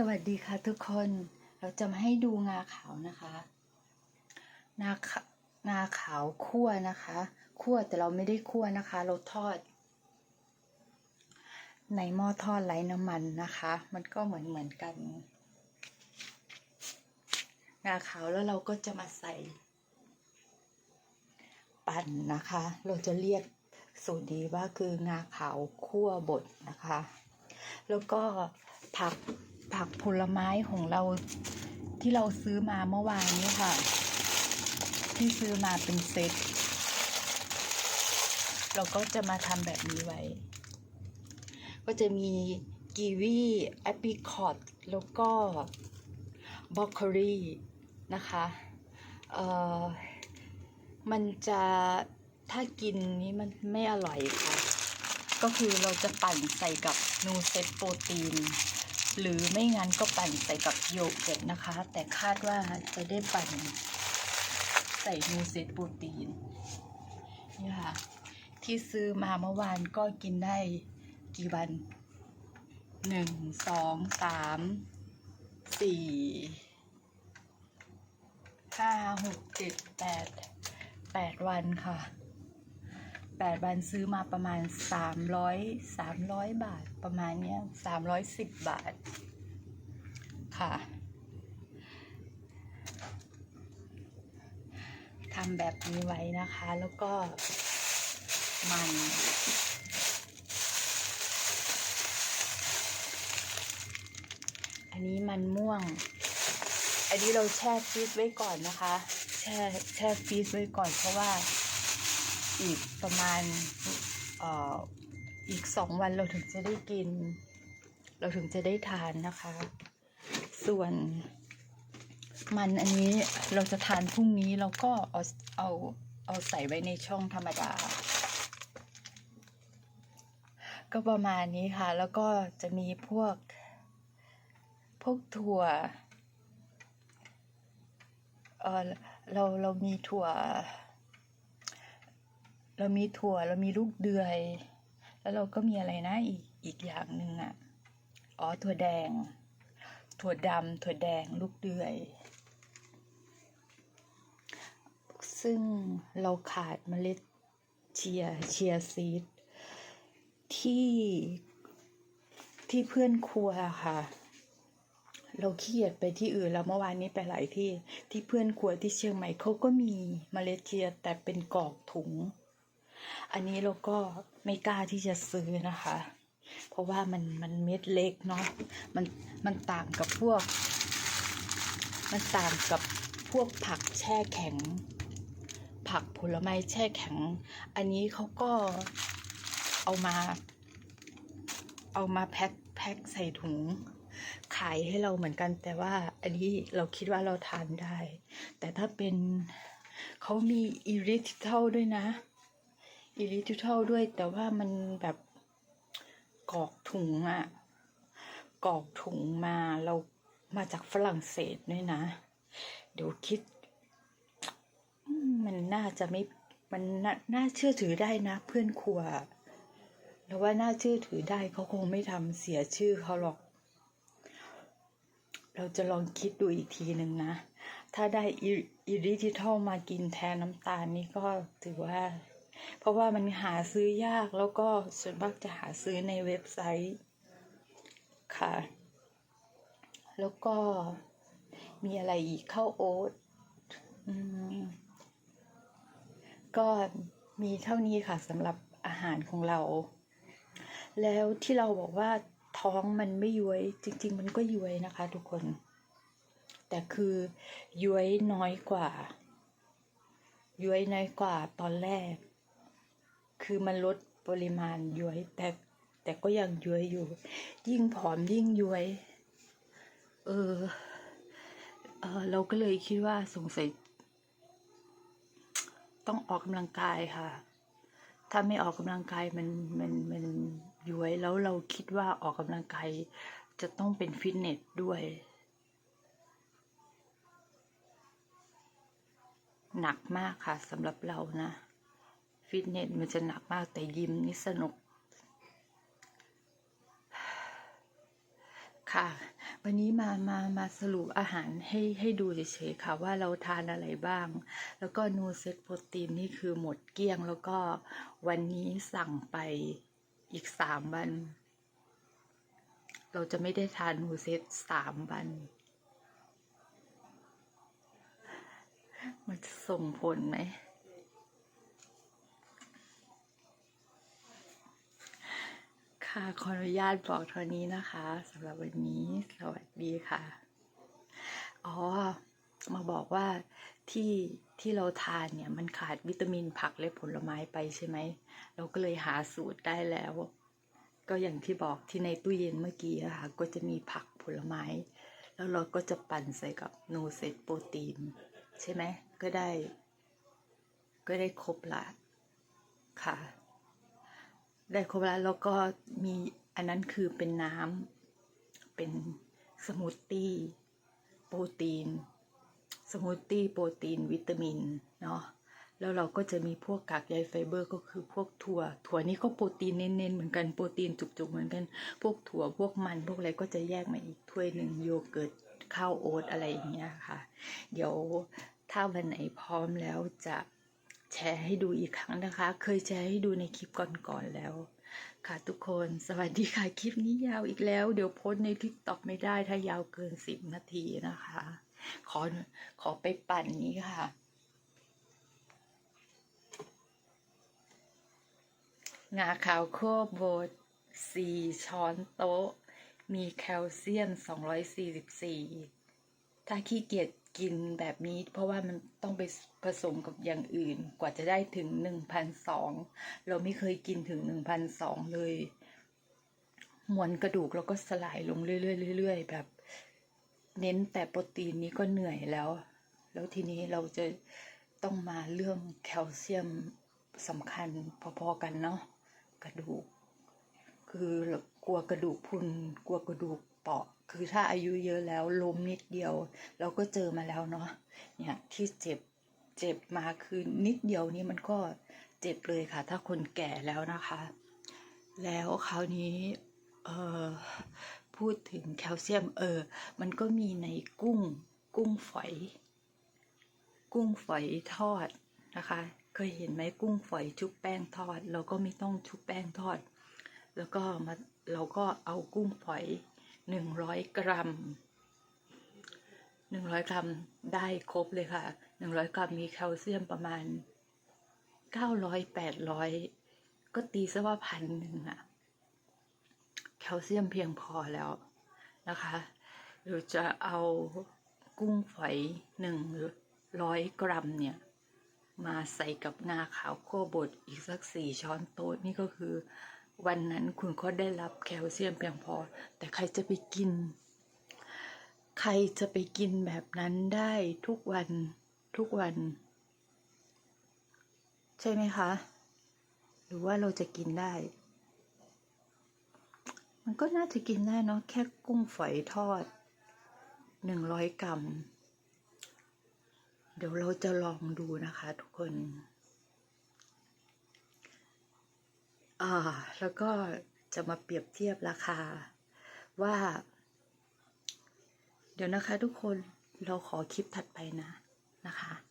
สวัสดีค่ะทุกคนเราจะมาให้ดูงาขาวนะคะงาขางาขาวคั่วนะคะคั่วแต่เราไม่ได้คั่วนะคะ เราทอด ในหม้อทอดไร้น้ำมันนะคะ มันก็เหมือนเหมือนกัน งาขาวแล้วเราก็จะมาใส่ ปั่นนะคะ เราจะเรียกสูตรนี้ว่าคืองาขาวคั่วบดนะคะ แล้วก็ผัก ผักผลไม้ของเราที่เราซื้อมาเมื่อวานนี้ค่ะ ที่ซื้อมาเป็นเซตเราก็จะมาทำแบบนี้ไว้ ก็จะมีกีวีแอปริคอตแล้วก็บล็อกโคลี่นะคะเอ่อมันจะถ้ากินนี้มันไม่อร่อยค่ะ ก็คือเราจะปั่นใส่กับนูเซตโปรตีน หรือไม่งั้นก็ปั่นใส่กับโยเกิร์ตนะคะ แต่คาดว่าจะได้ปั่นใส่นูเซตโปรตีนนี่ค่ะ ที่ซื้อมาเมื่อวานก็กินได้กี่วันหนึ่งสองสามสี่ห้าหกเจ็ดแปดแปดวันค่ะ แปดวันซื้อมาประมาณสามร้อยสามร้อยบาทประมาณเนี้ยสามร้อยสิบบาท ค่ะทำแบบนี้ไว้นะคะ แล้วก็มันอันนี้มันม่วง อันนี้เราแช่ฟรีซไว้ก่อนนะคะ แช่แช่ฟรีซไว้ก่อนเพราะว่า อีกประมาณอออีกสองวันเราถึงจะได้กิน เราถึงจะได้ทานนะคะ ส่วนมันอันนี้เราจะทานพรุ่งนี้เราก็เอาเอาเอาใส่ไว้ในช่องธรรมดา ก็ประมาณนี้ค่ะ แล้วก็จะมีพวก พวกถั่วเออเราเรามีถั่ว เรามีถั่วเรามีลูกเดือย แล้วเราก็มีอะไรนะ อีกอีกอย่างหนึ่งอะอ๋อถั่วแดง ถั่วดำถั่วแดงลูกเดือย ซึ่งเราขาดเมล็ดเชียร์เชียร์ซีดที่ที่เพื่อนครัวค่ะ เราขี้เกียจไปที่อื่นแล้วเมื่อวานนี้ไปหลายที่ที่เพื่อนครัวที่เชียงใหม่เขาก็มีเมล็ดเชียร์แต่เป็นกรอกถุง อันนี้เราก็ไม่กล้าที่จะซื้อนะคะ เพราะว่ามันมันเม็ดเล็กเนาะมันมันต่างกับพวก มันต่างกับพวกผักแช่แข็ง ผักผลไม้แช่แข็ง อันนี้เขาก็เอามา เอามาแพ็คแพ็คใส่ถุงขายให้เราเหมือนกัน แต่ว่าอันนี้เราคิดว่าเราทานได้ แต่ถ้าเป็นเขามีอิริทิเทลด้วยนะ อิริทิเทลด้วย แต่ว่ามันแบบกรอกถุงอะกรอกถุงมาเรามาจากฝรั่งเศสด้วยนะ เดี๋ยวคิด มันน่าจะไม่มันน่าน่าเชื่อถือได้นะ เพื่อนครัวแล้วว่าน่าเชื่อถือได้เขาคงไม่ทำเสียชื่อเขาหรอก เราจะลองคิดดูอีกทีหนึ่งนะ ถ้าได้อิริทิทอลมากินแทนน้ำตาลนี่ก็ถือว่า เพราะว่ามันหาซื้อยากแล้วก็ส่วนมากจะหาซื้อในเว็บไซต์ค่ะ แล้วก็มีอะไรอีกข้าวโอ๊ตอก็มีเท่านี้ค่ะสำหรับอาหารของเรา แล้วที่เราบอกว่าท้องมันไม่ย้วยจริง ๆ มันก็ย้วยนะคะ ทุกคน แต่คือย้วยน้อยกว่าย้วยน้อยกว่าตอนแรก คือมันลดปริมาณย้วยแต่แต่ก็ยังย้วยอยู่ ยิ่งผอมยิ่งย้วย เออเออเราก็เลยคิดว่าสงสัยต้องออกกำลังกายค่ะ ถ้าไม่ออกกำลังกายมันมันมันย้วยแล้วเราคิดว่าออกกำลังกายจะต้องเป็นฟิตเนสด้วยหนักมากค่ะสำหรับเรานะ ฟิตเนสมันจะหนักมากแต่ยิมนี่สนุก ค่ะ วันนี้มามามาสรุปอาหารให้ให้ดูเฉยๆค่ะ ว่าเราทานอะไรบ้าง แล้วก็นูเซตโปรตีนนี่คือหมดเกลี้ยง แล้วก็วันนี้สั่งไปอีกสามวัน เราจะไม่ได้ทานนูเซตสามวันมันจะส่งผลไหม ค่ะ ขออนุญาตบอกเท่านี้นะคะสำหรับวันนี้ สวัสดีค่ะ อ๋อ มาบอกว่าที่ที่เราทานเนี่ยมันขาดวิตามินผักและผลไม้ไปใช่ไหม เราก็เลยหาสูตรได้แล้ว ก็อย่างที่บอกที่ในตู้เย็นเมื่อกี้อะคะก็จะมีผักผลไม้ แล้วเราก็จะปั่นใส่กับโนเซตโปรตีน ใช่ไหม ก็ได้ ก็ได้ครบละค่ะ ได้ครบแล้วแล้วก็มีอันนั้นคือเป็นน้ำเป็นสมูทตี้โปรตีน สมูทตี้โปรตีน วิตามินเนาะแล้วเราก็จะมีพวกกากใยไฟเบอร์ ก็คือพวกถั่ว ถั่วนี้ก็โปรตีนเน้นๆเหมือนกันโปรตีนจุกๆเหมือนกัน พวกถั่วพวกมัน พวกอะไรก็จะแยกมาอีกถ้วยหนึ่งโยเกิร์ตข้าวโอ๊ตอะไรอย่างเงี้ยค่ะ เดี๋ยวถ้าวันไหนพร้อมแล้วจะ แชร์ให้ดูอีกครั้งนะคะ เคยแชร์ให้ดูในคลิปก่อนๆแล้ว ค่ะทุกคนสวัสดีค่ะคลิปนี้ยาวอีกแล้ว เดี๋ยวโพสในทิกตอกไม่ได้ถ้ายาวเกินสิบนาทีนะคะ ขอขอไปปั่นนี้ค่ะ งาขาวโคบดสี่ช้อนโต๊ะ มีแคลเซียม 244 ถ้าขี้เกียจ กินแบบนี้ เพราะว่ามันต้องไปผสมกับอย่างอื่น กว่าจะได้ถึง1,200เราไม่เคยกินถึง1,200เลย มวลกระดูกแล้วก็สลายลงเรื่อยๆเรื่อยๆแบบ เน้นแต่โปรตีนนี้ก็เหนื่อยแล้ว แล้วทีนี้เราจะต้องมาเรื่องแคลเซียมสำคัญพอๆกันเนาะกระดูก คือกลัวกระดูกพุนกลัวกระดูกเปราะ คือถ้าอายุเยอะแล้วล้มนิดเดียว เราก็เจอมาแล้วเนาะเนี่ยที่เจ็บเจ็บมาคือนิดเดียวนี่มันก็เจ็บเลยค่ะ ถ้าคนแก่แล้วนะคะ แล้วคราวนี้เออพูดถึงแคลเซียมเออ มันก็มีในกุ้งกุ้งฝอย กุ้งฝอยทอดนะคะ เคยเห็นไหมกุ้งฝอยชุบแป้งทอด เราก็ไม่ต้องชุบแป้งทอด แล้วก็มาเราก็เอากุ้งฝอย หนึ่งร้อยกรัมหนึ่งร้อยกรัมได้ครบเลยค่ะหนึ่งร้อยกรัมมีแคลเซียมประมาณเก้าร้อยแปดร้อยก็ตีซะว่าพันหนึ่งอะแคลเซียมเพียงพอแล้วนะคะเราจะเอากุ้งฝอยหนึ่งร้อยกรัมเนี่ย มาใส่กับงาขาวคั่วบดอีกสักสี่ช้อนโต๊ะนี่ก็คือ วันนั้นคุณก็ได้รับแคลเซียมเพียงพอ แต่ใครจะไปกิน ใครจะไปกินแบบนั้นได้ทุกวันทุกวัน ใช่ไหมคะ หรือว่าเราจะกินได้ มันก็น่าจะกินได้เนาะแค่กุ้งฝอยทอดหนึ่งร้อยกรัม เดี๋ยวเราจะลองดูนะคะทุกคน อ่าแล้วก็จะมาเปรียบเทียบราคาว่า เดี๋ยวนะคะทุกคนเราขอคลิปถัดไปนะนะคะ